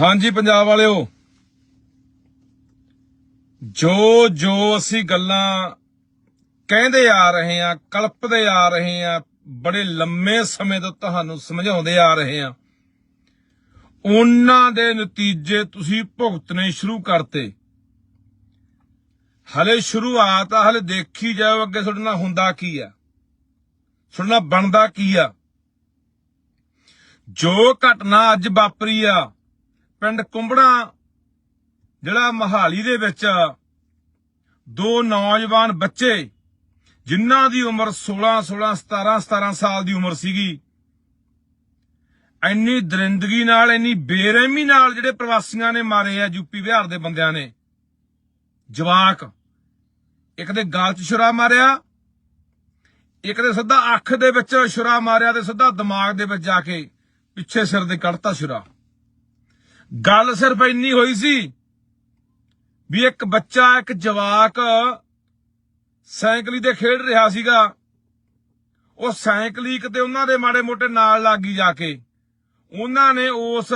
ਹਾਂਜੀ, ਪੰਜਾਬ ਵਾਲਿਓ। ਜੋ ਜੋ ਅਸੀਂ ਗੱਲਾਂ ਕਹਿੰਦੇ ਆ ਰਹੇ ਆ ਕਲਪਦੇ ਆ ਰਹੇ ਆ ਬੜੇ ਲੰਮੇ ਸਮੇਂ ਤੋਂ ਤੁਹਾਨੂੰ ਸਮਝਾਉਂਦੇ ਆ ਰਹੇ ਆ ਉਹਨਾਂ ਦੇ ਨਤੀਜੇ ਤੁਸੀਂ ਭੁਗਤਣੇ ਸ਼ੁਰੂ ਕਰਤੇ। ਹਲੇ ਸ਼ੁਰੂਆਤ ਆ, ਹਲੇ ਦੇਖੀ ਜਾਓ ਅੱਗੇ ਤੁਹਾਡੇ ਨਾਲ ਹੁੰਦਾ ਕੀ ਆ। ਤੁਹਾਡੇ ਨਾਲ ਬਣਦਾ ਕੀ ਆ। ਜੋ ਘਟਨਾ ਅੱਜ ਵਾਪਰੀ ਆ ਪਿੰਡ ਕੁੰਬੜਾ, ਜਿਹੜਾ ਮਹਾਲੀ ਦੇ ਵਿੱਚ ਦੋ ਨੌਜਵਾਨ ਬੱਚੇ, ਜਿਨ੍ਹਾਂ ਦੀ ਉਮਰ 16 16 17 17 ਸਾਲ ਦੀ ਉਮਰ ਸੀਗੀ, ਇੰਨੀ ਦਰਿੰਦਗੀ ਨਾਲ, ਇੰਨੀ ਬੇਰਹਿਮੀ ਨਾਲ ਜਿਹੜੇ ਪ੍ਰਵਾਸੀਆਂ ਨੇ ਮਾਰੇ ਆ ਯੂਪੀ ਬਿਹਾਰ ਦੇ ਬੰਦਿਆਂ ਨੇ। ਜਵਾਕ, ਇੱਕ ਦੇ ਗਾਲ 'ਚ ਛੁਰਾ ਮਾਰਿਆ, ਇੱਕ ਦੇ ਸਿੱਧਾ ਅੱਖ ਦੇ ਵਿੱਚ ਛੁਰਾ ਮਾਰਿਆ ਤੇ ਸਿੱਧਾ ਦਿਮਾਗ ਦੇ ਵਿੱਚ ਜਾ ਕੇ ਪਿੱਛੇ ਸਿਰ ਦੇ ਕੱਢਤਾ ਛੁਰਾ। ਗੱਲ ਸਿਰਫ ਇੰਨੀ ਹੋਈ ਸੀ ਵੀ ਇੱਕ ਬੱਚਾ, ਇੱਕ ਜਵਾਕ ਸਾਈਕਲੀ ਤੇ ਖੇਡ ਰਿਹਾ ਸੀਗਾ। ਉਹ ਸਾਈਕਲੀ ਕਿਤੇ ਉਹਨਾਂ ਦੇ ਮਾੜੇ ਮੋਟੇ ਨਾਲ ਲੱਗੀ ਜਾ ਕੇ। ਉਹਨਾਂ ਨੇ ਉਸ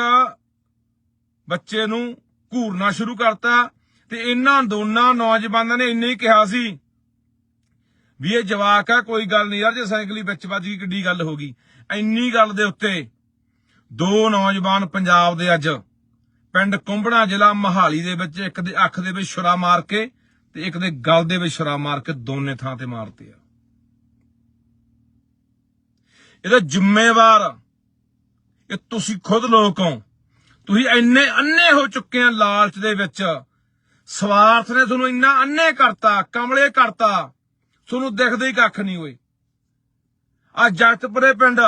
ਬੱਚੇ ਨੂੰ ਘੂਰਨਾ ਸ਼ੁਰੂ ਕਰਤਾ ਤੇ ਇਹਨਾਂ ਦੋਨਾਂ ਨੌਜਵਾਨਾਂ ਨੇ ਇੰਨੇ ਹੀ ਕਿਹਾ ਸੀ ਵੀ ਇਹ ਜਵਾਕ ਆ, ਕੋਈ ਗੱਲ ਨਹੀਂ ਯਾਰ, ਜੇ ਸਾਈਕਲੀ ਵਿੱਚ ਵੱਜ ਗਈ, ਕਿੱਡੀ ਗੱਲ ਹੋ ਗਈ। ਇੰਨੀ ਗੱਲ ਦੇ ਉੱਤੇ ਦੋ ਨੌਜਵਾਨ ਪੰਜਾਬ ਦੇ ਅੱਜ ਪਿੰਡ ਕੁੰਬੜਾ ਜ਼ਿਲ੍ਹਾ ਮਹਾਲੀ ਦੇ ਵਿੱਚ ਇੱਕ ਦੇ ਅੱਖ ਦੇ ਵਿੱਚ ਛੁਰਾ ਮਾਰ ਕੇ ਤੇ ਇੱਕ ਦੇ ਗਲ ਦੇ ਵਿੱਚ ਛੁਰਾ ਮਾਰ ਕੇ ਦੋਨੇ ਥਾਂ ਤੇ ਮਾਰਤੇ ਆ। ਇਹਦਾ ਜ਼ਿੰਮੇਵਾਰ ਇਹ ਤੁਸੀਂ ਖੁਦ ਲੋਕ ਹੋ। ਤੁਸੀਂ ਇੰਨੇ ਅੰਨੇ ਹੋ ਚੁੱਕੇ ਆ ਲਾਲਚ ਦੇ ਵਿੱਚ। ਸਵਾਰਥ ਨੇ ਤੁਹਾਨੂੰ ਇੰਨਾ ਅੰਨੇ ਕਰਤਾ, ਕਮਲੇ ਕਰਤਾ। ਤੁਹਾਨੂੰ ਦਿਖਦੇ ਹੀ ਕੱਖ ਨਹੀਂ ਹੋਏ। ਆ ਜਗਤਪੁਰੇ ਪਿੰਡ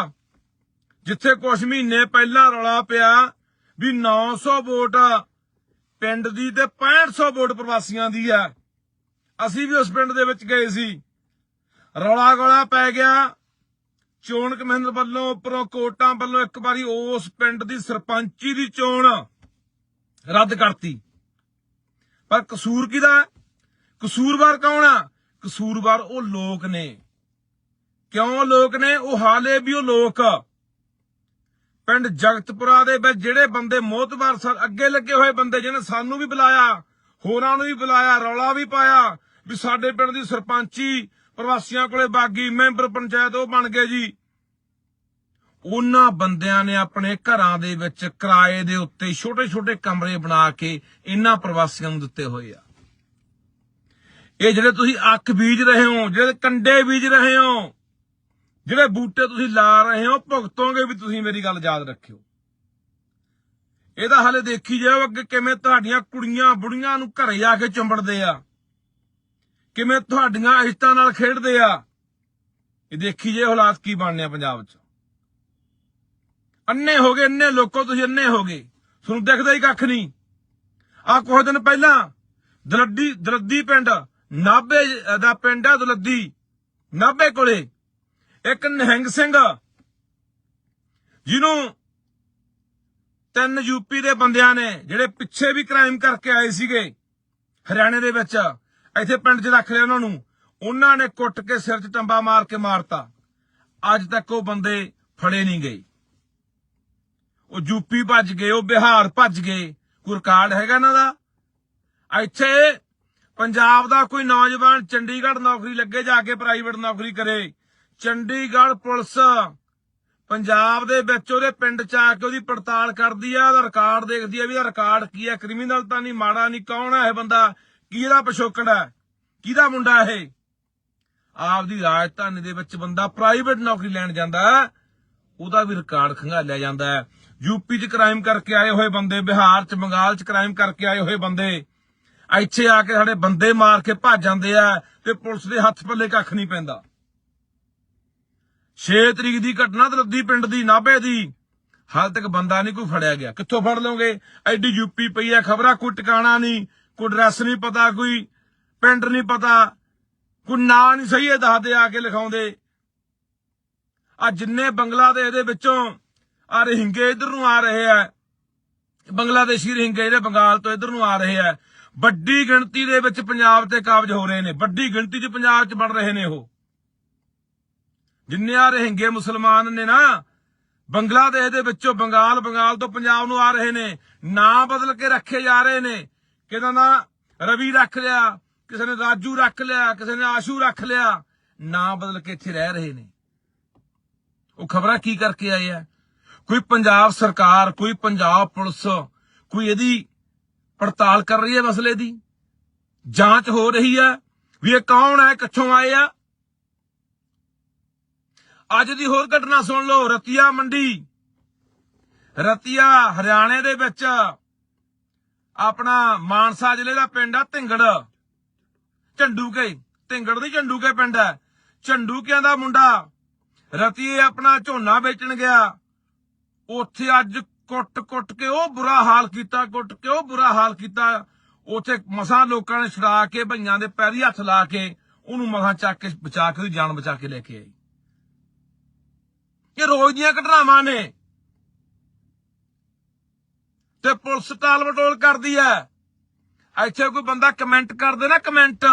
ਜਿੱਥੇ ਕੁਝ ਮਹੀਨੇ ਪਹਿਲਾਂ ਰੌਲਾ ਪਿਆ ਵੀ 900 ਵੋਟ ਪਿੰਡ ਦੀ ਤੇ 6500 ਵੋਟ ਪ੍ਰਵਾਸੀਆਂ ਦੀ ਹੈ ਅਸੀਂ ਵੀ ਉਸ ਪਿੰਡ ਦੇ ਵਿੱਚ ਗਏ ਸੀ। ਰੌਲਾ ਗੋਲਾ ਪੈ ਗਿਆ। ਚੋਣ ਕਮਿਸ਼ਨ ਵੱਲੋਂ ਉੱਪਰੋਂ ਕੋਟਾਂ ਵੱਲੋਂ ਇੱਕ ਵਾਰੀ ਉਸ ਪਿੰਡ ਦੀ ਸਰਪੰਚੀ ਦੀ ਚੋਣ ਰੱਦ ਕਰਤੀ। ਪਰ ਕਸੂਰ ਕਿਹਦਾ? ਕਸੂਰਵਾਰ ਕੌਣ ਆ? ਕਸੂਰਵਾਰ ਉਹ ਲੋਕ ਨੇ। ਕਿਉਂ ਲੋਕ ਨੇ? ਉਹ ਹਾਲੇ ਵੀ ਉਹ ਲੋਕ। ਆ। ਪਿੰਡ ਜਗਤਪੁਰਾ ਦੇ ਵਿੱਚ ਜਿਹੜੇ ਬੰਦੇ ਮੋਤਬਾਰ ਸਨ, ਅੱਗੇ ਲੱਗੇ ਹੋਏ ਬੰਦੇ ਜਿਹਨੇ ਸਾਨੂੰ ਵੀ ਬੁਲਾਇਆ, ਹੋਰਾਂ ਨੂੰ ਵੀ ਬੁਲਾਇਆ, ਰੌਲਾ ਵੀ ਪਾਇਆ ਵੀ ਸਾਡੇ ਪਿੰਡ ਦੀ ਸਰਪੰਚੀ, ਪ੍ਰਵਾਸੀਆਂ ਕੋਲੇ ਬਾਗੀ, ਮੈਂਬਰ ਪੰਚਾਇਤ ਉਹ ਬਣ ਗਏ ਜੀ। ਉਹਨਾਂ ਬੰਦਿਆਂ ਨੇ ਆਪਣੇ ਘਰਾਂ ਦੇ ਵਿੱਚ ਕਿਰਾਏ ਦੇ ਉੱਤੇ ਛੋਟੇ-ਛੋਟੇ ਕਮਰੇ ਬਣਾ ਕੇ ਇਹਨਾਂ ਪ੍ਰਵਾਸੀਆਂ ਨੂੰ ਦਿੱਤੇ ਹੋਏ ਆ। ਇਹ ਜਿਹੜੇ ਤੁਸੀਂ ਅੱਖ ਬੀਜ ਰਹੇ ਹੋ, ਜਿਹੜੇ ਕੰਡੇ ਬੀਜ ਰਹੇ ਹੋ ਜਿਹੜੇ ਬੂਟੇ ਤੁਸੀਂ ਲਾ ਰਹੇ ਹੋ, ਭੁਗਤੋਗੇ ਵੀ ਤੁਸੀਂ ਮੇਰੀ ਗੱਲ ਯਾਦ ਰੱਖਿਓ। ਇਹਦਾ ਹਾਲੇ ਦੇਖੀ ਜਾਓ ਅੱਗੇ ਕਿਵੇਂ ਤੁਹਾਡੀਆਂ ਕੁੜੀਆਂ ਬੁੜੀਆਂ ਨੂੰ ਘਰੇ ਆ ਕੇ ਚੁੰਬੜਦੇ ਆ। ਕਿਵੇਂ ਤੁਹਾਡੀਆਂ ਇਸ਼ਤਾਂ ਨਾਲ ਖੇਡਦੇ ਆ। ਇਹ ਦੇਖੀ ਜੇ ਹਾਲਾਤ ਕੀ ਬਣਨੇ ਆ ਪੰਜਾਬ 'ਚ। ਅੰਨੇ ਹੋ ਗਏ, ਅੰਨੇ ਲੋਕੋ ਤੁਸੀਂ ਅੰਨੇ ਹੋ ਗਏ। ਤੁਹਾਨੂੰ ਦਿਖਦਾ ਹੀ ਕੱਖ ਨਹੀਂ। ਆ ਕੁਝ ਦਿਨ ਪਹਿਲਾਂ ਦਲੱਡੀ, ਦਲੱਦੀ ਪਿੰਡ ਨਾਬੇ ਦਾ ਪਿੰਡ ਆ, ਦਲੱਦੀ ਨਾਬੇ ਕੋਲੇ। ਇੱਕ ਨਿਹੰਗ ਸਿੰਘ ਜਿਹਨੂੰ ਤਿੰਨ ਯੂਪੀ ਦੇ ਬੰਦਿਆਂ ਨੇ, ਜਿਹੜੇ ਪਿੱਛੇ ਵੀ ਕ੍ਰਾਈਮ ਕਰਕੇ ਆਏ ਸੀਗੇ ਹਰਿਆਣੇ ਦੇ ਵਿੱਚ, ਇੱਥੇ ਪਿੰਡ 'ਚ ਰੱਖ ਲਿਆ ਉਹਨਾਂ ਨੂੰ, ਉਹਨਾਂ ਨੇ ਕੁੱਟ ਕੇ ਸਿਰ 'ਚ ਟੰਬਾ ਮਾਰ ਕੇ ਮਾਰਤਾ। ਅੱਜ ਤੱਕ ਉਹ ਬੰਦੇ ਫੜੇ ਨਹੀਂ ਗਏ। ਉਹ ਯੂਪੀ ਭੱਜ ਗਏ, ਉਹ ਬਿਹਾਰ ਭੱਜ ਗਏ। ਕੋਈ ਰਿਕਾਰਡ ਹੈਗਾ ਇਹਨਾਂ ਦਾ? ਇੱਥੇ ਪੰਜਾਬ ਦਾ ਕੋਈ ਨੌਜਵਾਨ ਚੰਡੀਗੜ੍ਹ ਨੌਕਰੀ ਲੱਗੇ ਜਾ ਕੇ ਪ੍ਰਾਈਵੇਟ ਨੌਕਰੀ ਕਰੇ। ਚੰਡੀਗੜ੍ਹ ਪੁਲਿਸ। ਪੰਜਾਬ ਦੇ ਵਿੱਚ ਉਹਦੇ ਪਿੰਡ ਚ ਆ ਕੇ ਉਹਦੀ ਪੜਤਾਲ ਕਰਦੀ ਆ ਉਹਦਾ ਰਿਕਾਰਡ ਦੇਖਦੀ ਆ ਵੀ ਇਹਦਾ ਰਿਕਾਰਡ ਕੀ ਹੈ ਕ੍ਰਿਮੀਨਲ ਤਾਂ ਨਹੀਂ, ਮਾੜਾ ਨਹੀਂ, ਕੌਣ ਹੈ ਇਹ ਬੰਦਾ? ਕੀ ਇਹਦਾ ਪਿਛੋਕੜ ਹੈ ਕਿਹਦਾ ਮੁੰਡਾ ਇਹ? ਆਪਦੀ ਰਾਜਧਾਨੀ ਦੇ ਵਿੱਚ ਬੰਦਾ ਪ੍ਰਾਈਵੇਟ ਨੌਕਰੀ ਲੈਣ ਜਾਂਦਾ ਉਹਦਾ ਵੀ ਰਿਕਾਰਡ ਖੰਗਾਲਿਆ ਜਾਂਦਾ ਹੈ। ਯੂਪੀ 'ਚ ਕ੍ਰਾਈਮ ਕਰਕੇ ਆਏ ਹੋਏ ਬੰਦੇ, ਬਿਹਾਰ 'ਚ, ਬੰਗਾਲ 'ਚ ਕ੍ਰਾਈਮ ਕਰਕੇ ਆਏ ਹੋਏ ਬੰਦੇ। ਇੱਥੇ ਆ ਕੇ ਸਾਡੇ ਬੰਦੇ ਮਾਰ ਕੇ ਭੱਜ ਜਾਂਦੇ ਆ ਤੇ ਪੁਲਿਸ ਦੇ ਹੱਥ ਪੱਲੇ ਕੱਖ ਨਹੀਂ ਪੈਂਦਾ। 6 ਤਰੀਕ ਦੀ ਘਟਨਾ ਦਲੱਦੀ ਪਿੰਡ ਦੀ ਨਾਭੇ ਦੀ। ਹਾਲ ਤੱਕ ਬੰਦਾ ਨਹੀਂ ਕੋਈ ਫੜਿਆ ਗਿਆ। ਕਿੱਥੋਂ ਫੜ ਲਓਗੇ? ਐਡੀ ਯੂਪੀ ਪਈ ਆ, ਖਬਰਾਂ ਕੋਈ ਟਿਕਾਣਾ ਨਹੀਂ, ਕੋਈ ਡਰੈਸ ਨਹੀਂ ਪਤਾ, ਕੋਈ ਪਿੰਡ ਨਹੀਂ ਪਤਾ, ਕੋਈ ਨਾਂ ਨਹੀਂ ਸਹੀ ਇਹ ਦੱਸਦੇ ਆ ਕੇ ਲਿਖਾਉਂਦੇ। ਆ ਜਿੰਨੇ ਬੰਗਲਾਦੇਸ਼ ਦੇ ਵਿੱਚੋਂ ਆ ਰਹਿੰਗੇ ਇਧਰ ਨੂੰ ਆ ਰਹੇ ਆ, ਬੰਗਲਾਦੇਸ਼ੀ ਰਹਿੰਗੇ ਜਿਹੜੇ ਬੰਗਾਲ ਤੋਂ ਇਧਰ ਨੂੰ ਆ ਰਹੇ ਆ, ਵੱਡੀ ਗਿਣਤੀ ਦੇ ਵਿੱਚ ਪੰਜਾਬ ਤੇ ਕਾਬਜ ਹੋ ਰਹੇ ਨੇ, ਵੱਡੀ ਗਿਣਤੀ 'ਚ ਪੰਜਾਬ 'ਚ ਬਣ ਰਹੇ ਨੇ ਉਹ। ਜਿੰਨੇ ਆ ਰਹਿੰਗੇ ਮੁਸਲਮਾਨ ਨੇ ਨਾ, ਬੰਗਲਾਦੇਸ਼ ਦੇ ਵਿੱਚੋਂ ਬੰਗਾਲ ਬੰਗਾਲ ਤੋਂ ਪੰਜਾਬ ਨੂੰ ਆ ਰਹੇ ਨੇ, ਨਾਂ ਬਦਲ ਕੇ ਰੱਖੇ ਜਾ ਰਹੇ ਨੇ, ਕਿਹਦਾ ਨਾ? ਰਵੀ ਰੱਖ ਲਿਆ, ਕਿਸੇ ਨੇ ਰਾਜੂ ਰੱਖ ਲਿਆ, ਕਿਸੇ ਨੇ ਆਸ਼ੂ ਰੱਖ ਲਿਆ, ਨਾਂ ਬਦਲ ਕੇ ਇੱਥੇ ਰਹਿ ਰਹੇ ਨੇ। ਉਹ ਖਬਰਾਂ ਕੀ ਕਰਕੇ ਆਏ ਆ? ਕੋਈ ਪੰਜਾਬ ਸਰਕਾਰ, ਕੋਈ ਪੰਜਾਬ ਪੁਲਿਸ, ਕੋਈ ਇਹਦੀ ਪੜਤਾਲ ਕਰ ਰਹੀ ਹੈ ਮਸਲੇ ਦੀ? ਜਾਂਚ ਹੋ ਰਹੀ ਹੈ ਵੀ ਇਹ ਕੌਣ ਹੈ, ਕਿੱਥੋਂ ਆਏ ਆ? ਅੱਜ ਦੀ ਹੋਰ ਘਟਨਾ ਸੁਣ ਲਓ, ਰਤੀਆ ਮੰਡੀ। ਰਤੀਆ ਹਰਿਆਣੇ ਦੇ ਵਿੱਚ ਆਪਣਾ ਮਾਨਸਾ ਜ਼ਿਲ੍ਹੇ ਦਾ ਪਿੰਡ ਆ ਢਿੰਗੜ ਝੰਡੂਕੇ। ਢਿੰਗੜ ਦੀ ਝੰਡੂਕੇ ਪਿੰਡ ਹੈ। ਝੰਡੂਕਿਆਂ ਦਾ ਮੁੰਡਾ ਰਤੀਏ ਆਪਣਾ ਝੋਨਾ ਵੇਚਣ ਗਿਆ। ਉੱਥੇ ਅੱਜ ਕੁੱਟ-ਕੁੱਟ ਕੇ ਉਹ ਬੁਰਾ ਹਾਲ ਕੀਤਾ, ਕੁੱਟ ਕੇ ਉਹ ਬੁਰਾ ਹਾਲ ਕੀਤਾ। ਉੱਥੇ ਮਸਾਂ ਲੋਕਾਂ ਨੇ ਛੁਡਾ ਕੇ, ਭਈਆਂ ਦੇ ਪੈਰੀ ਹੱਥ ਲਾ ਕੇ ਉਹਨੂੰ ਮਸਾਂ ਚੱਕ ਕੇ ਬਚਾ ਕੇ ਉਹਦੀ ਜਾਨ ਬਚਾ ਕੇ ਲੈ ਕੇ ਆਈ। ਇਹ ਰੋਜ਼ ਦੀਆਂ ਘਟਨਾਵਾਂ ਨੇ। ਤੇ ਪੁਲਿਸ ਟਾਲ ਮਟੋਲ ਕਰਦੀ ਐ। ਇੱਥੇ ਕੋਈ ਬੰਦਾ ਕਮੈਂਟ ਕਰਦੇ ਨਾ, ਕਮੈਂਟ,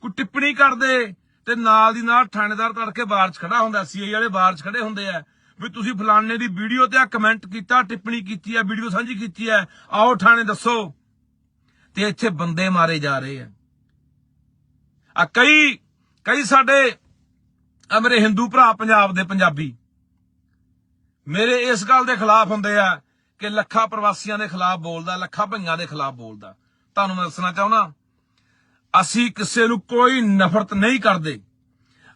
ਕੋਈ ਟਿੱਪਣੀ ਕਰਦੇ, ਤੇ ਨਾਲ ਦੀ ਨਾਲ ਥਾਣੇਦਾਰ ਤੜਕੇ ਬਾਹਰ 'ਚ ਖੜਾ ਹੁੰਦਾ ਸੀਆਈ ਵਾਲੇ ਬਾਹਰ 'ਚ ਖੜੇ ਹੁੰਦੇ ਆ ਵੀ ਤੁਸੀਂ ਫਲਾਣੇ ਦੀ ਵੀਡੀਓ ਤੇ ਆ ਕਮੈਂਟ ਕੀਤਾ, ਟਿੱਪਣੀ ਕੀਤੀ ਆ ਵੀਡੀਓ ਸਾਂਝੀ ਕੀਤੀ ਆ ਆਓ ਥਾਣੇ ਦੱਸੋ। ਤੇ ਇੱਥੇ ਬੰਦੇ ਮਾਰੇ ਜਾ ਰਹੇ ਆ ਆ ਕਈ ਕਈ ਸਾਡੇ, ਆ ਮੇਰੇ ਹਿੰਦੂ ਭਰਾ ਪੰਜਾਬ ਦੇ ਪੰਜਾਬੀ। ਮੇਰੇ ਇਸ ਗੱਲ ਦੇ ਖਿਲਾਫ ਹੁੰਦੇ ਆ ਕਿ ਲੱਖਾਂ ਪ੍ਰਵਾਸੀਆਂ ਦੇ ਖਿਲਾਫ ਬੋਲਦਾ, ਲੱਖਾਂ ਭਈਆਂ ਦੇ ਖਿਲਾਫ ਬੋਲਦਾ। ਤੁਹਾਨੂੰ ਮੈਂ ਦੱਸਣਾ ਚਾਹੁੰਦਾ, ਅਸੀਂ ਕਿਸੇ ਨੂੰ ਕੋਈ ਨਫ਼ਰਤ ਨਹੀਂ ਕਰਦੇ।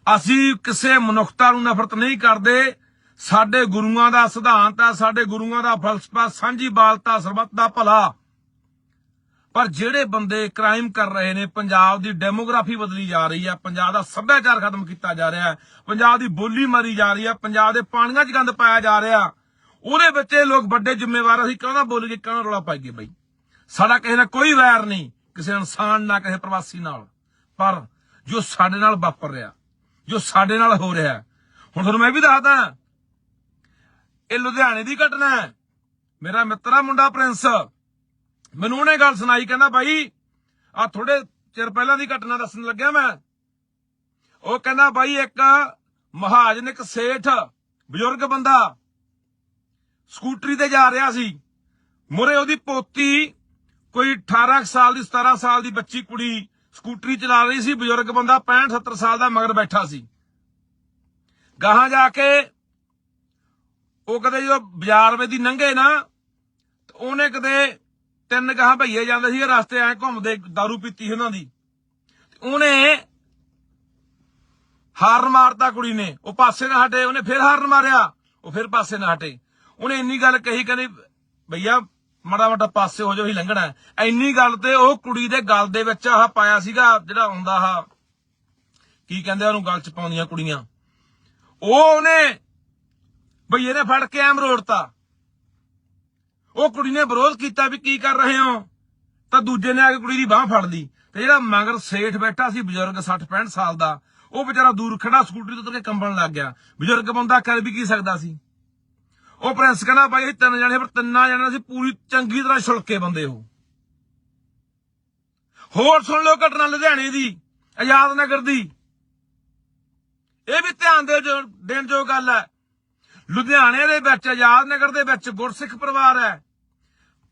ਅਸੀਂ ਕਿਸੇ ਮਨੁੱਖਤਾ ਨੂੰ ਨਫ਼ਰਤ ਨਹੀਂ ਕਰਦੇ। ਸਾਡੇ ਗੁਰੂਆਂ ਦਾ ਸਿਧਾਂਤ ਹੈ ਸਾਡੇ ਗੁਰੂਆਂ ਦਾ ਫਲਸਫਾ, ਸਾਂਝੀ ਬਾਲਤਾ, ਸਰਬੱਤ ਦਾ ਭਲਾ। ਪਰ ਜਿਹੜੇ ਬੰਦੇ ਕ੍ਰਾਈਮ ਕਰ ਰਹੇ ਨੇ, ਪੰਜਾਬ ਦੀ ਡੈਮੋਗ੍ਰਾਫੀ ਬਦਲੀ ਜਾ ਰਹੀ ਹੈ ਪੰਜਾਬ ਦਾ ਸੱਭਿਆਚਾਰ ਖਤਮ ਕੀਤਾ ਜਾ ਰਿਹਾ ਹੈ, ਪੰਜਾਬ ਦੀ ਬੋਲੀ ਮਾਰੀ ਜਾ ਰਹੀ ਹੈ ਪੰਜਾਬ ਦੇ ਪਾਣੀਆਂ 'ਚ ਗੰਦ ਪਾਇਆ ਜਾ ਰਿਹਾ। ਉਹਦੇ ਵਿੱਚ ਇਹ ਲੋਕ ਵੱਡੇ ਜ਼ਿੰਮੇਵਾਰ ਅਸੀਂ ਕਿਉਂ ਨਾ ਬੋਲੀਏ ਕਿਉਂ ਨਾ ਰੌਲਾ ਪਾਈਏ ਬਈ? ਸਾਡਾ ਕਿਸੇ ਨਾਲ ਕੋਈ ਵੈਰ ਨਹੀਂ, ਕਿਸੇ ਇਨਸਾਨ ਨਾਲ ਕਿਸੇ ਪ੍ਰਵਾਸੀ ਨਾਲ। ਪਰ ਜੋ ਸਾਡੇ ਨਾਲ ਵਾਪਰ ਰਿਹਾ, ਜੋ ਸਾਡੇ ਨਾਲ ਹੋ ਰਿਹਾ, ਹੁਣ ਤੁਹਾਨੂੰ ਮੈਂ ਵੀ ਦੱਸਦਾ ਇਹ ਲੁਧਿਆਣੇ ਦੀ ਘਟਨਾ ਹੈ। ਮੇਰਾ ਮਿੱਤਰਾ ਮੁੰਡਾ ਪ੍ਰਿੰਸ। ਮੈਨੂੰ ਉਹਨੇ ਗੱਲ ਸੁਣਾਈ, ਕਹਿੰਦਾ ਬਾਈ ਆ ਥੋੜੇ ਚਿਰ ਪਹਿਲਾਂ ਦੀ ਘਟਨਾ ਦੱਸਣ ਲੱਗਿਆ ਮੈਂ। ਉਹ ਕਹਿੰਦਾ ਬਾਈ, ਇੱਕ ਮਹਾਜਨ, ਇੱਕ ਸੇਠ, ਬਜ਼ੁਰਗ ਬੰਦਾ ਸਕੂਟਰੀ ਤੇ ਜਾ ਰਿਹਾ ਸੀ। ਮੁਰੇ ਉਹਦੀ ਪੋਤੀ ਕੋਈ 18 ਕੁ ਸਾਲ ਦੀ 17 ਸਾਲ ਦੀ ਬੱਚੀ ਕੁੜੀ ਸਕੂਟਰੀ ਚਲਾ ਰਹੀ ਸੀ। ਬਜ਼ੁਰਗ ਬੰਦਾ 65 70 ਸਾਲ ਦਾ ਮਗਰ ਬੈਠਾ ਸੀ। ਗਾਹਾਂ ਜਾ ਕੇ ਉਹ ਕਦੇ ਜਦੋਂ ਬਾਜ਼ਾਰ ਵੇ ਦੀ ਲੰਘੇ ਨਾ, ਤੇ ਉਹਨੇ ਕਦੇ ਤਿੰਨ ਗਾਹਾਂ ਭਈਏ ਜਾਂਦੇ ਸੀ ਰਸਤੇ, ਐ ਘੁੰਮਦੇ दारू ਪੀਤੀ ਸੀ ਉਹਨਾਂ ਦੀ। ਤੇ ਉਹਨੇ ਹਾਰਨ ਮਾਰਤਾ ਕੁੜੀ ਨੇ। ਉਹ ਪਾਸੇ ਨਾ ਹਟੇ, ਉਹਨੇ ਫਿਰ ਹਾਰਨ ਮਾਰਿਆ। ਉਹ ਫਿਰ ਪਾਸੇ ਨਾ ਹਟੇ। ਉਹਨੇ ਇੰਨੀ ਗੱਲ ਕਹੀ, ਕਹਿੰਦੀ, ਭਈਆ, ਮਾੜਾ ਮਾੜਾ ਪਾਸੇ ਹੋ ਜਾਓ ਹੀ ਲੰਘਣਾ ਹੈ। ਇੰਨੀ ਗੱਲ ਤੇ ਉਹ ਕੁੜੀ ਦੇ ਗਲ ਦੇ ਵਿੱਚ ਆਹ ਪਾਇਆ ਸੀਗਾ, ਜਿਹੜਾ ਹੁੰਦਾ ਆ ਕੀ ਕਹਿੰਦੇ ਉਹਨੂੰ, ਗਲ ਚ ਪਾਉਂਦੀਆਂ ਕੁੜੀਆਂ। ਉਹ ਉਹਨੇ, ਭਈਏ ਨੇ ਫੜ ਕੇ ਐਮ ਰੋੜਤਾ ਉਹ ਕੁੜੀ ਨੇ ਵਿਰੋਧ ਕੀਤਾ ਵੀ ਕੀ ਕਰ ਰਹੇ ਹੋ? ਤਾਂ ਦੂਜੇ ਨੇ ਆ ਕੇ ਕੁੜੀ ਦੀ ਬਾਹ ਫੜ ਲਈ। ਤੇ ਜਿਹੜਾ ਮਗਰ ਸੇਠ ਬੈਠਾ ਸੀ ਬਜ਼ੁਰਗ 60 65 ਸਾਲ ਦਾ, ਉਹ ਵਿਚਾਰਾ ਦੂਰ ਖੜਾ ਸਕੂਟਰੀ ਤੋਂ ਉਤਰ ਕੇ ਕੰਬਣ ਲੱਗ ਗਿਆ। ਬਜ਼ੁਰਗ ਬੰਦਾ ਕਰ ਵੀ ਕੀ ਸਕਦਾ ਸੀ? ਉਹ ਪ੍ਰਿੰਸ ਕਹਿੰਦਾ ਭਾਈ ਅਸੀਂ ਤਿੰਨ ਜਣੇ ਪਰ ਤਿੰਨਾਂ ਜਣੇ ਸੀ ਪੂਰੀ ਚੰਗੀ ਤਰ੍ਹਾਂ ਛੁਲਕੇ ਬੰਦੇ ਉਹ ਹੋਰ ਸੁਣ ਲਓ ਘਟਨਾ ਲੁਧਿਆਣੇ ਦੀ, ਆਜ਼ਾਦ ਨਗਰ ਦੀ। ਇਹ ਵੀ ਧਿਆਨ ਦੇ ਦੇਣ ਜੋ ਗੱਲ ਹੈ। ਲੁਧਿਆਣੇ ਦੇ ਵਿੱਚ ਆਜ਼ਾਦ ਨਗਰ ਦੇ ਵਿੱਚ ਗੁਰਸਿੱਖ ਪਰਿਵਾਰ ਹੈ।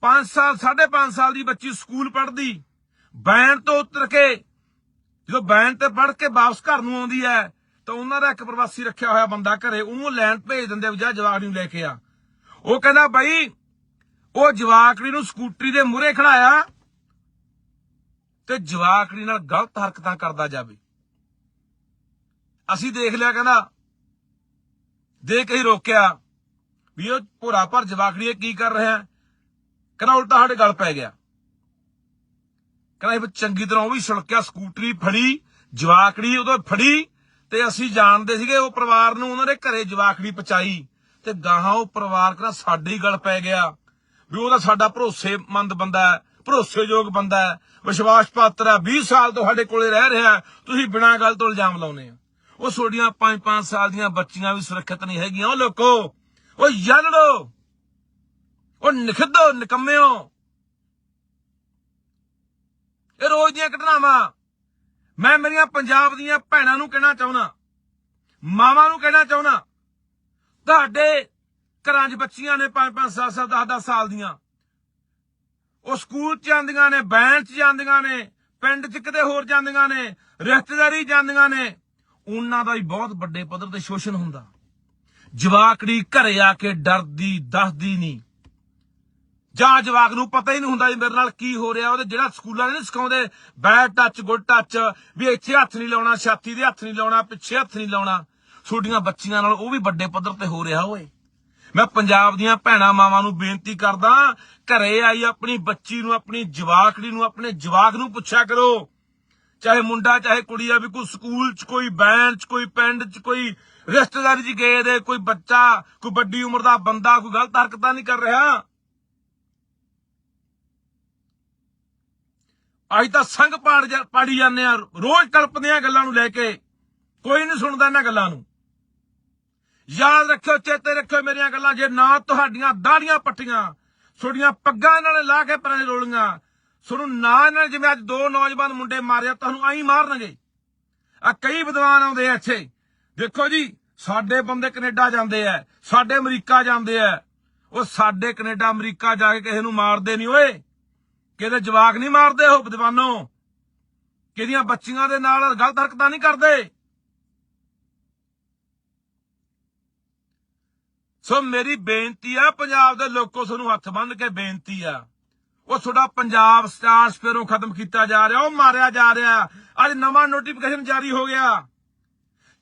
5 ਸਾਲ 5.5 ਸਾਲ ਦੀ ਬੱਚੀ ਸਕੂਲ ਪੜ੍ਹਦੀ। ਬੈਨ ਤੋਂ ਉਤਰ ਕੇ, ਜਦੋਂ ਬੈਨ ਤੇ ਪੜ੍ਹ ਕੇ ਵਾਪਸ ਘਰ ਨੂੰ ਆਉਂਦੀ ਹੈ, ਤਾਂ ਉਹਨਾਂ ਦਾ ਇੱਕ ਪ੍ਰਵਾਸੀ ਰੱਖਿਆ ਹੋਇਆ ਬੰਦਾ ਘਰੇ ਉਹਨੂੰ ਲੈਣ ਭੇਜ ਦਿੰਦੇ ਵੀ ਜਾ ਜਵਾਕੜੀ ਨੂੰ ਲੈ ਕੇ ਆ। ਉਹ ਕਹਿੰਦਾ, ਬਾਈ, ਉਹ ਜਵਾਕੜੀ ਨੂੰ ਸਕੂਟਰੀ ਦੇ ਮੂਹਰੇ ਖੜਾਇਆ ਤੇ ਜਵਾਕੜੀ ਨਾਲ ਗਲਤ ਹਰਕਤਾਂ ਕਰਦਾ ਜਾਵੇ। ਅਸੀਂ ਦੇਖ ਲਿਆ ਕਹਿੰਦਾ ਦੇਖ ਕੇ ਹੀ ਰੋਕਿਆ ਵੀ ਉਹ ਭੋਰਾ ਭਰ ਜਵਾਕੜੀ ਕੀ ਕਰ ਰਿਹਾ ਕਹਿੰਦਾ ਉਲਟਾ ਸਾਡੇ ਗਲ ਪੈ ਗਿਆ। ਕਹਿੰਦਾ ਇਹ ਚੰਗੀ ਤਰ੍ਹਾਂ ਉਹ ਵੀ ਛਲਕਿਆ ਸਕੂਟਰੀ ਫੜੀ ਜਵਾਕੜੀ ਉਦੋਂ ਫੜੀ ਤੇ ਅਸੀਂ ਜਾਣਦੇ ਸੀਗੇ ਉਹ ਪਰਿਵਾਰ ਨੂੰ ਉਹਨਾਂ ਦੇ ਘਰੇ ਜਵਾਕੜੀ ਪਚਾਈ ਤੇ ਗਾਹਾਂ ਉਹ ਪਰਿਵਾਰ ਕਹਿੰਦਾ ਸਾਡੇ ਹੀ ਗਲ ਪੈ ਗਿਆ। ਵੀ ਉਹਦਾ ਸਾਡਾ ਭਰੋਸੇਮੰਦ ਬੰਦਾ ਹੈ, ਭਰੋਸੇਯੋਗ ਬੰਦਾ ਹੈ ਵਿਸ਼ਵਾਸ ਪਾਤਰ ਹੈ 20 ਸਾਲ ਤੋਂ ਸਾਡੇ ਕੋਲੇ ਰਹਿ ਰਿਹਾ ਤੁਸੀਂ ਬਿਨਾਂ ਗੱਲ ਤੋਂ ਇਲਜ਼ਾਮ ਲਾਉਨੇ ਆ ਉਹ ਛੋਡੀਆਂ 5-5 ਸਾਲ ਦੀਆਂ ਬੱਚੀਆਂ ਵੀ ਸੁਰੱਖਿਅਤ ਨਹੀਂ ਹੈਗੀਆਂ। ਉਹ ਲੋਕੋ, ਉਹ ਯਾਲੜੋ ਉਹ ਨਿਖਦੋ, ਨਿਕੰਮਿਓ। ਇਹ ਰੋਜ਼ ਦੀਆਂ ਘਟਨਾਵਾਂ। ਮੈਂ ਮੇਰੀਆਂ ਪੰਜਾਬ ਦੀਆਂ ਭੈਣਾਂ ਨੂੰ ਕਹਿਣਾ ਚਾਹੁੰਦਾ। ਮਾਵਾਂ ਨੂੰ ਕਹਿਣਾ ਚਾਹੁੰਦਾ। ਤੁਹਾਡੇ ਘਰਾਂ 'ਚ ਬੱਚੀਆਂ ਨੇ 5-5 7-7 10-10 ਸਾਲ ਦੀਆਂ। ਉਹ ਸਕੂਲ 'ਚ ਜਾਂਦੀਆਂ ਨੇ ਬੈਂਕ 'ਚ ਜਾਂਦੀਆਂ ਨੇ, ਪਿੰਡ 'ਚ ਕਿਤੇ ਹੋਰ ਜਾਂਦੀਆਂ ਨੇ, ਰਿਸ਼ਤੇਦਾਰੀ ਜਾਂਦੀਆਂ ਨੇ। ਉਹਨਾਂ ਦਾ ਵੀ ਬਹੁਤ ਵੱਡੇ ਪੱਧਰ ਤੇ ਸ਼ੋਸ਼ਣ ਹੁੰਦਾ। ਜਵਾਕੜੀ ਘਰੇ ਆ ਕੇ ਡਰਦੀ, ਦੱਸਦੀ ਨਹੀਂ। ਜਾਂ ਜਵਾਕ ਨੂੰ ਪਤਾ ਹੀ ਨਹੀਂ ਹੁੰਦਾ ਵੀ ਮੇਰੇ ਨਾਲ ਕੀ ਹੋ ਰਿਹਾ, ਉਹਦੇ ਜਿਹੜਾ ਸਕੂਲਾਂ ਨੇ ਸਿਖਾਉਂਦੇ ਬੈਡ ਟੱਚ, ਗੁੱਡ ਟੱਚ, ਵੀ ਇੱਥੇ ਹੱਥ ਨਹੀਂ ਲਾਉਣਾ, ਛਾਤੀ ਦੇ ਹੱਥ ਨਹੀਂ ਲਾਉਣਾ, ਪਿੱਛੇ ਹੱਥ ਨਹੀਂ ਲਾਉਣਾ। ਛੋਟੀਆਂ ਬੱਚੀਆਂ ਨਾਲ ਉਹ ਵੀ ਵੱਡੇ ਪੱਧਰ ਤੇ ਹੋ ਰਿਹਾ ਓਏ ਮੈਂ ਪੰਜਾਬ ਦੀਆਂ ਭੈਣਾਂ ਮਾਵਾਂ ਨੂੰ ਬੇਨਤੀ ਕਰਦਾ, ਘਰੇ ਆਈ ਆਪਣੀ ਬੱਚੀ ਨੂੰ, ਆਪਣੀ ਜਵਾਕੜੀ ਨੂੰ, ਆਪਣੇ ਜਵਾਕ ਨੂੰ ਪੁੱਛਿਆ ਕਰੋ। ਚਾਹੇ ਮੁੰਡਾ, ਚਾਹੇ ਕੁੜੀ ਆ, ਵੀ ਕੋਈ ਸਕੂਲ 'ਚ, ਕੋਈ ਬੈਂਚ 'ਚ ਕੋਈ ਪਿੰਡ 'ਚ, ਕੋਈ ਰਿਸ਼ਤੇਦਾਰੀ 'ਚ ਗਏ ਦੇ, ਕੋਈ ਬੱਚਾ, ਕੋਈ ਵੱਡੀ ਉਮਰ ਦਾ ਬੰਦਾ, ਕੋਈ ਗਲਤ ਹਰਕਤਾਂ ਨਹੀਂ ਕਰ ਰਿਹਾ। ਅੱਜ ਤਾਂ ਸੰਗ ਪਾੜ ਪਾੜੀ ਜਾਂਦੇ ਆ, ਰੋਜ਼ ਕਲਪਦੇ ਆ ਗੱਲਾਂ ਨੂੰ ਲੈ ਕੇ, ਕੋਈ ਨਹੀਂ ਸੁਣਦਾ ਇਹਨਾਂ ਗੱਲਾਂ ਨੂੰ। ਯਾਦ ਰੱਖਿਓ, ਚੇਤੇ ਰੱਖਿਓ ਮੇਰੀਆਂ ਗੱਲਾਂ, ਜੇ ਨਾ ਤੁਹਾਡੀਆਂ ਦਾੜੀਆਂ ਪੱਟੀਆਂ, ਤੁਹਾਡੀਆਂ ਪੱਗਾਂ ਇਹਨਾਂ ਨੇ ਲਾ ਕੇ ਪਰਾਂ ਰੋਲੀਆਂ ਤੁਹਾਨੂੰ ਨਾ ਇਹਨਾਂ ਜਿਵੇਂ ਅੱਜ ਦੋ ਨੌਜਵਾਨ ਮੁੰਡੇ ਮਾਰਿਆ, ਤੁਹਾਨੂੰ ਆਈ ਮਾਰਨਗੇ। ਆ ਕਈ ਵਿਦਵਾਨ ਆਉਂਦੇ ਆ ਇੱਥੇ। ਦੇਖੋ ਜੀ, ਸਾਡੇ ਬੰਦੇ ਕੈਨੇਡਾ ਜਾਂਦੇ ਆ, ਸਾਡੇ ਅਮਰੀਕਾ ਜਾਂਦੇ ਆ। ਉਹ ਸਾਡੇ ਕੈਨੇਡਾ, ਅਮਰੀਕਾ ਜਾ ਕੇ ਕਿਸੇ ਨੂੰ ਮਾਰਦੇ ਨਹੀਂ, ਓਏ। ਕਿਹਦੇ ਜਵਾਕ ਨਹੀਂ ਮਾਰਦੇ ਉਹ ਵਿਦਵਾਨੋ? ਕਿਹਦੀਆਂ ਬੱਚੀਆਂ ਦੇ ਨਾਲ ਗਲਤ ਹਰਕਤਾਂ ਨਹੀਂ ਕਰਦੇ? ਸੋ ਮੇਰੀ ਬੇਨਤੀ ਆ, ਪੰਜਾਬ ਦੇ ਲੋਕੋ, ਤੁਹਾਨੂੰ ਹੱਥ ਬੰਨ ਕੇ ਬੇਨਤੀ ਆ। ਉਹ ਤੁਹਾਡਾ ਪੰਜਾਬ ਸਟਾਰ ਸਪੇਰੋਂ ਖਤਮ ਕੀਤਾ ਜਾ ਰਿਹਾ, ਉਹ ਮਾਰਿਆ ਜਾ ਰਿਹਾ। ਅੱਜ ਨਵਾਂ ਨੋਟੀਫਿਕੇਸ਼ਨ ਜਾਰੀ ਹੋ ਗਿਆ।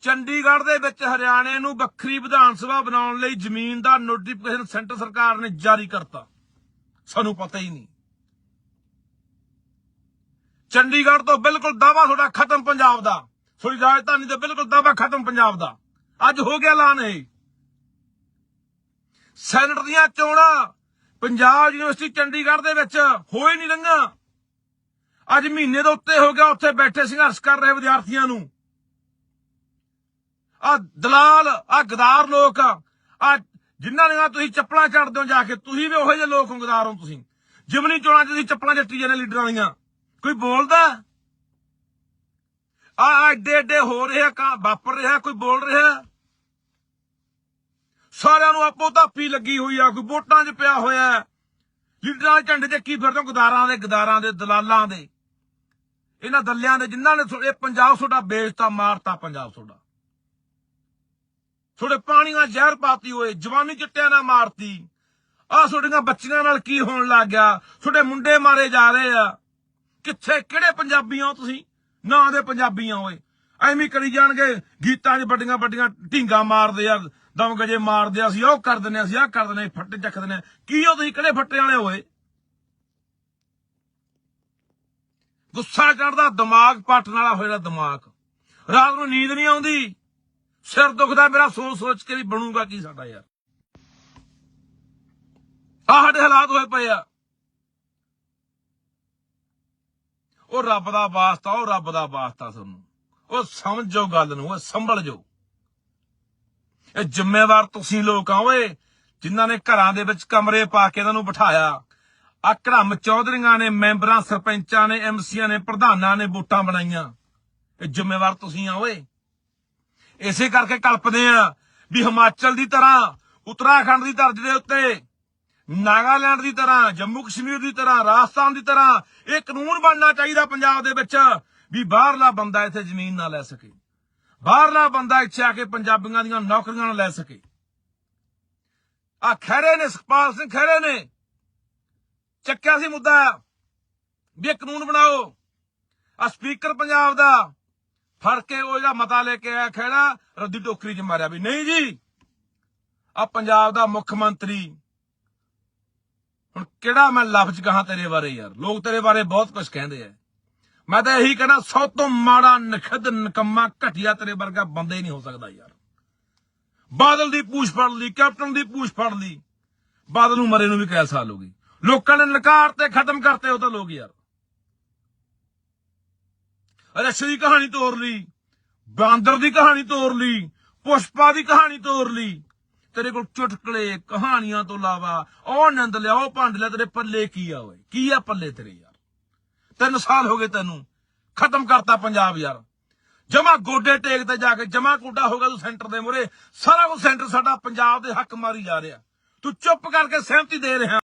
ਚੰਡੀਗੜ੍ਹ ਦੇ ਵਿੱਚ ਹਰਿਆਣੇ ਨੂੰ ਵੱਖਰੀ ਵਿਧਾਨ ਸਭਾ ਬਣਾਉਣ ਲਈ ਜ਼ਮੀਨ ਦਾ ਨੋਟੀਫਿਕੇਸ਼ਨ ਸੈਂਟਰ ਸਰਕਾਰ ਨੇ ਜਾਰੀ ਕਰਤਾ। ਸਾਨੂੰ ਪਤਾ ਹੀ ਨਹੀਂ। ਚੰਡੀਗੜ੍ਹ ਤੋਂ ਬਿਲਕੁਲ ਦਾਵਾ ਤੁਹਾਡਾ ਖਤਮ ਪੰਜਾਬ ਦਾ। ਤੁਹਾਡੀ ਰਾਜਧਾਨੀ ਤੋਂ ਬਿਲਕੁਲ ਦਾਵਾ ਖਤਮ ਪੰਜਾਬ ਦਾ। ਅੱਜ ਹੋ ਗਿਆ ਐਲਾਨ ਇਹ। ਸੈਨੇਟ ਦੀਆਂ ਚੋਣਾਂ ਪੰਜਾਬ ਯੂਨੀਵਰਸਿਟੀ ਚੰਡੀਗੜ੍ਹ ਦੇ ਵਿੱਚ ਹੋਏ ਨਹੀਂ ਰੰਗਾ। ਅੱਜ ਮਹੀਨੇ ਦੇ ਉੱਤੇ ਹੋ ਗਿਆ ਉੱਥੇ ਬੈਠੇ ਸੰਘਰਸ਼ ਕਰ ਰਹੇ ਵਿਦਿਆਰਥੀਆਂ ਨੂੰ। ਆ ਦਲਾਲ ਆ ਗਦਾਰ ਲੋਕ ਆ ਜਿਨ੍ਹਾਂ ਦੀਆਂ ਤੁਸੀਂ ਚੱਪਲਾਂ ਚੜਦੇ ਹੋ ਜਾ ਕੇ, ਤੁਸੀਂ ਵੀ ਉਹੋ ਜਿਹੇ ਲੋਕ ਹੋ ਗਦਾਰ ਹੋ ਤੁਸੀਂ। ਜਿਮਨੀ ਚੋਣਾਂ 'ਚ ਤੁਸੀਂ ਚੱਪਲਾਂ ਚੱਟੀ ਜਾਂਦੇ ਲੀਡਰਾਂ ਦੀਆਂ। ਕੋਈ ਬੋਲਦਾ? ਆ ਐਡੇ ਐਡੇ ਹੋ ਰਿਹਾ, ਕਾ, ਵਾਪਰ ਰਿਹਾ, ਕੋਈ ਬੋਲ ਰਿਹਾ? ਸਾਰਿਆਂ ਨੂੰ ਆਪੋ ਧਾਪੀ ਲੱਗੀ ਹੋਈ ਆ, ਕੋਈ ਵੋਟਾਂ 'ਚ ਪਿਆ ਹੋਇਆ ਲੀਡਰਾਂ ਦੇ ਝੰਡੇ ਤੇ ਫਿਰਦੇ ਗਦਾਰਾਂ ਦੇ ਗਦਾਰਾਂ ਦੇ, ਦਲਾਲਾਂ ਦੇ। ਇਹਨਾਂ ਦੱਲਿਆਂ ਦੇ ਜਿਨ੍ਹਾਂ ਨੇ ਇਹ ਪੰਜਾਬ ਤੁਹਾਡਾ ਵੇਚਤਾ, ਮਾਰਤਾ ਪੰਜਾਬ ਤੁਹਾਡਾ ਤੁਹਾਡੇ ਪਾਣੀਆਂ ਜ਼ਹਿਰ ਪਾਤੀ ਹੋਏ, ਜਵਾਨੀ ਚਿੱਟਿਆਂ ਨਾਲ ਮਾਰਤੀ। ਆ ਤੁਹਾਡੀਆਂ ਬੱਚੀਆਂ ਨਾਲ ਕੀ ਹੋਣ ਲੱਗ ਗਿਆ? ਤੁਹਾਡੇ ਮੁੰਡੇ ਮਾਰੇ ਜਾ ਰਹੇ ਆ। ਕਿੱਥੇ, ਕਿਹੜੇ ਪੰਜਾਬੀ ਹੋ ਤੁਸੀਂ? ਨਾਂ ਦੇ ਪੰਜਾਬੀ ਆ ਓਏ ਐਵੇਂ ਕਰੀ ਜਾਣਗੇ, ਗੀਤਾਂ 'ਚ ਵੱਡੀਆਂ ਵੱਡੀਆਂ ਢੀਂਗਾ ਮਾਰਦੇ ਆ ਦਮ ਗਜੇ ਮਾਰਦੇ ਆ ਅਸੀਂ ਉਹ ਕਰ ਦਿੰਦੇ ਆ ਅਸੀਂ ਆਹ ਕਰ ਦਿੰਦੇ ਆ, ਫੱਟੇ ਚੱਕ ਦਿੰਦੇ ਆ। ਕੀ ਹੋ ਤੁਸੀਂ ਕਿਹੜੇ ਫੱਟੇ ਵਾਲੇ ਹੋਏ? ਗੁੱਸਾ ਚੜਦਾ ਦਿਮਾਗ ਪੱਟਣ ਵਾਲਾ ਹੋਇਆ ਦਿਮਾਗ। ਰਾਤ ਨੂੰ ਨੀਂਦ ਨਹੀਂ ਆਉਂਦੀ। ਸਿਰ ਦੁਖਦਾ ਮੇਰਾ ਸੋਚ ਸੋਚ ਕੇ ਵੀ ਬਣੂਗਾ ਕੀ ਸਾਡਾ ਯਾਰ। ਆਹ ਸਾਡੇ ਹਾਲਾਤ ਹੋਏ ਪਏ ਆ। ਉਹ ਰੱਬ ਦਾ ਵਾਸਤਾ ਉਹ ਰੱਬ ਦਾ ਵਾਸਤਾ ਤੁਹਾਨੂੰ ਉਹ ਸਮਝੋ ਗੱਲ ਨੂੰ ਉਹ ਸੰਭਲ ਜੋ। ਇਹ ਜ਼ਿੰਮੇਵਾਰ ਤੁਸੀਂ ਲੋਕ ਆ ਓਏ, ਜਿਨ੍ਹਾਂ ਨੇ ਘਰਾਂ ਦੇ ਵਿੱਚ ਕਮਰੇ ਪਾ ਕੇ ਇਹਨਾਂ ਨੂੰ ਬਿਠਾਇਆ। ਆ ਘਰਮ ਚੌਧਰੀਆਂ ਨੇ, ਮੈਂਬਰਾਂ, ਸਰਪੰਚਾਂ ਨੇ ਐਮਸੀਆਂ ਨੇ, ਪ੍ਰਧਾਨਾਂ ਨੇ ਵੋਟਾਂ ਬਣਾਈਆਂ। ਇਹ ਜ਼ਿੰਮੇਵਾਰ ਤੁਸੀਂ ਆ ਓਏ। ਇਸੇ ਕਰਕੇ ਕਲਪਦੇ ਆ ਵੀ ਹਿਮਾਚਲ ਦੀ ਤਰ੍ਹਾਂ, ਉੱਤਰਾਖੰਡ ਦੀ ਧਰਤੀ ਦੇ ਉੱਤੇ, ਨਾਗਾਲੈਂਡ ਦੀ ਤਰ੍ਹਾਂ, ਜੰਮੂ ਕਸ਼ਮੀਰ ਦੀ ਤਰ੍ਹਾਂ, ਰਾਜਸਥਾਨ ਦੀ ਤਰ੍ਹਾਂ, ਇਹ ਕਾਨੂੰਨ ਬਣਨਾ ਚਾਹੀਦਾ ਪੰਜਾਬ ਦੇ ਵਿੱਚ ਵੀ ਬਾਹਰਲਾ ਬੰਦਾ ਇੱਥੇ ਜ਼ਮੀਨ ਨਾ ਲੈ ਸਕੇ। ਬਾਹਰਲਾ ਬੰਦਾ ਇੱਥੇ ਆ ਕੇ ਪੰਜਾਬੀਆਂ ਦੀਆਂ ਨੌਕਰੀਆਂ ਨਾ ਲੈ ਸਕੇ। ਆ ਖਹਿਰੇ ਨੇ, ਸੁਖਪਾਲ ਸਿੰਘ ਖਹਿਰੇ ਨੇ। ਚੱਕਿਆ ਸੀ ਮੁੱਦਾ ਵੀ ਇਹ ਕਾਨੂੰਨ ਬਣਾਓ। ਆ ਸਪੀਕਰ ਪੰਜਾਬ ਦਾ ਫੜ ਕੇ ਉਹ ਜਿਹੜਾ ਮਤਾ ਲੈ ਕੇ ਆਇਆ ਖਹਿੜਾ ਰੱਦੀ ਟੋਕਰੀ 'ਚ ਮਾਰਿਆ ਵੀ ਨਹੀਂ ਜੀ। ਆ ਪੰਜਾਬ ਦਾ ਮੁੱਖ ਮੰਤਰੀ, ਹੁਣ ਕਿਹੜਾ ਮੈਂ ਲਫ਼ਜ਼ ਕਹਾਂ ਤੇਰੇ ਬਾਰੇ ਯਾਰ? ਲੋਕ ਤੇਰੇ ਬਾਰੇ ਬਹੁਤ ਕੁਝ ਕਹਿੰਦੇ ਆ। ਮੈਂ ਤਾਂ ਇਹੀ ਕਹਿਣਾ, ਸਭ ਤੋਂ ਮਾੜਾ ਨਖਦ ਨਕਮਾ ਘਟਿਆ ਤੇਰੇ ਵਰਗਾ ਬੰਦਾ ਹੀ ਨਹੀਂ ਹੋ ਸਕਦਾ ਯਾਰ। ਬਾਦਲ ਦੀ ਪੂਛ ਫੜ ਲਈ, ਕੈਪਟਨ ਦੀ ਪੂਛ ਫੜ ਲਈ, ਬਾਦਲ ਨੂੰ ਮਰੇ ਨੂੰ ਵੀ ਕੈ ਸਾਲ ਹੋ ਗਈ। ਲੋਕਾਂ ਨੇ ਨਕਾਰ ਤੇ ਖਤਮ ਕਰਤੇ, ਉਹ ਤਾਂ ਲੋਕ ਯਾਰ। ਰਸ਼ ਦੀ ਕਹਾਣੀ ਤੋੜ ਲਈ, ਬਾਂਦਰ ਦੀ ਕਹਾਣੀ ਤੋੜ ਲਈ, ਪੁਸ਼ਪਾ ਦੀ ਕਹਾਣੀ ਤੋੜ ਲਈ। ਤੇਰੇ ਕੋਲ ਚੁਟਕਲੇ ਕਹਾਣੀਆਂ ਤੋਂ ਇਲਾਵਾ ਉਹ ਆਨੰਦ ਲਿਆ, ਉਹ ਭੰਡ ਲਿਆ, ਤੇਰੇ ਪੱਲੇ ਕੀ ਆ ਓਏ? ਕੀ ਆ ਪੱਲੇ ਤੇਰੇ ਯਾਰ? ਤਿੰਨ ਸਾਲ ਹੋ ਗਏ ਤੈਨੂੰ। ਖਤਮ ਕਰਤਾ ਪੰਜਾਬ ਯਾਰ। ਜਮਾ ਗੋਡੇ ਟੇਕ ਤੇ ਜਾ ਕੇ ਜਮਾ ਕੋਡਾ ਹੋ ਗਿਆ ਤੂੰ ਸੈਂਟਰ ਦੇ ਮੂਹਰੇ। ਸਾਰਾ ਕੁਝ ਸੈਂਟਰ ਸਾਡਾ ਪੰਜਾਬ ਦੇ ਹੱਕ ਮਾਰੀ ਜਾ ਰਿਹਾ। ਤੂੰ ਚੁੱਪ ਕਰਕੇ ਸਹਿਮਤੀ ਦੇ ਰਿਹਾ।